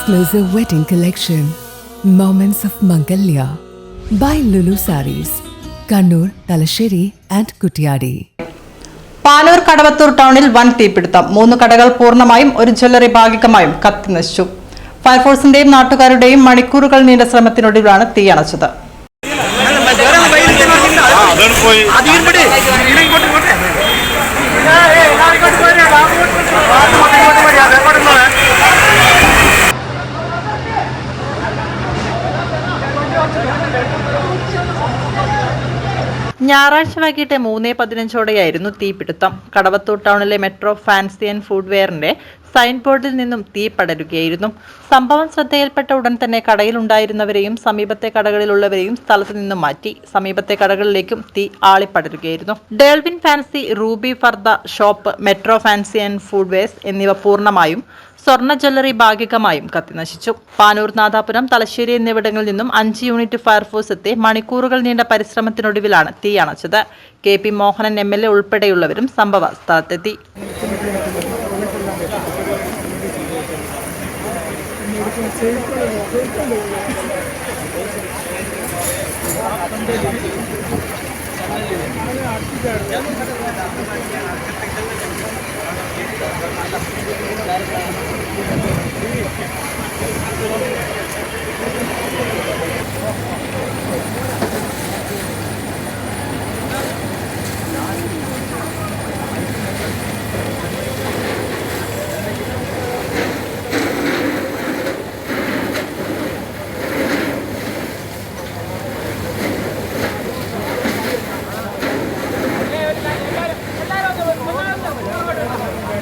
exclusive wedding collection, Moments of Mangalya, by Lulu Saris, Kannur, Talasheri, and Kutyadi. Panoor Kadavathur ടൗണിൽ വൻ തീപിടുത്തം മൂന്ന് കടകൾ പൂർണമായും ഒരു ജ്വല്ലറി ഭാഗികമായും കത്തിനശിച്ചു ഫയർഫോഴ്സിന്റെയും നാട്ടുകാരുടെയും മണിക്കൂറുകൾ നീണ്ട ശ്രമത്തിനൊടുവിലാണ് തീ അണച്ചത് ഞായറാഴ്ച വൈകിട്ട് മൂന്ന് പതിനഞ്ചോടെയായിരുന്നു തീപിടുത്തം. കടവത്തൂർ ടൗണിലെ മെട്രോ ഫാൻസി ആൻഡ് ഫുഡ്വെയറിന്റെ സൈൻ ബോർഡിൽ നിന്നും തീ പടരുകയായിരുന്നു. സംഭവം ശ്രദ്ധയിൽപ്പെട്ട ഉടൻ തന്നെ കടയിലുണ്ടായിരുന്നവരെയും സമീപത്തെ കടകളിലുള്ളവരെയും സ്ഥലത്ത് നിന്നും മാറ്റി. സമീപത്തെ കടകളിലേക്കും തീ ആളിപ്പടരുകയായിരുന്നു. ഡേൾവിൻ fancy Ruby ഫർദ shop metro fancy and footwears എന്നിവ പൂർണമായും സ്വർണ ജ്വല്ലറി ഭാഗികമായും കത്തിനശിച്ചു. പാനൂർ നാദാപുരം തലശ്ശേരി എന്നിവിടങ്ങളിൽ നിന്നും അഞ്ച് യൂണിറ്റ് ഫയർഫോഴ്സ് എത്തി മണിക്കൂറുകൾ നീണ്ട പരിശ്രമത്തിനൊടുവിലാണ് തീയണച്ചത് K P Mohanan M L A ഉൾപ്പെടെയുള്ളവരും സംഭവ സ്ഥലത്തെത്തി.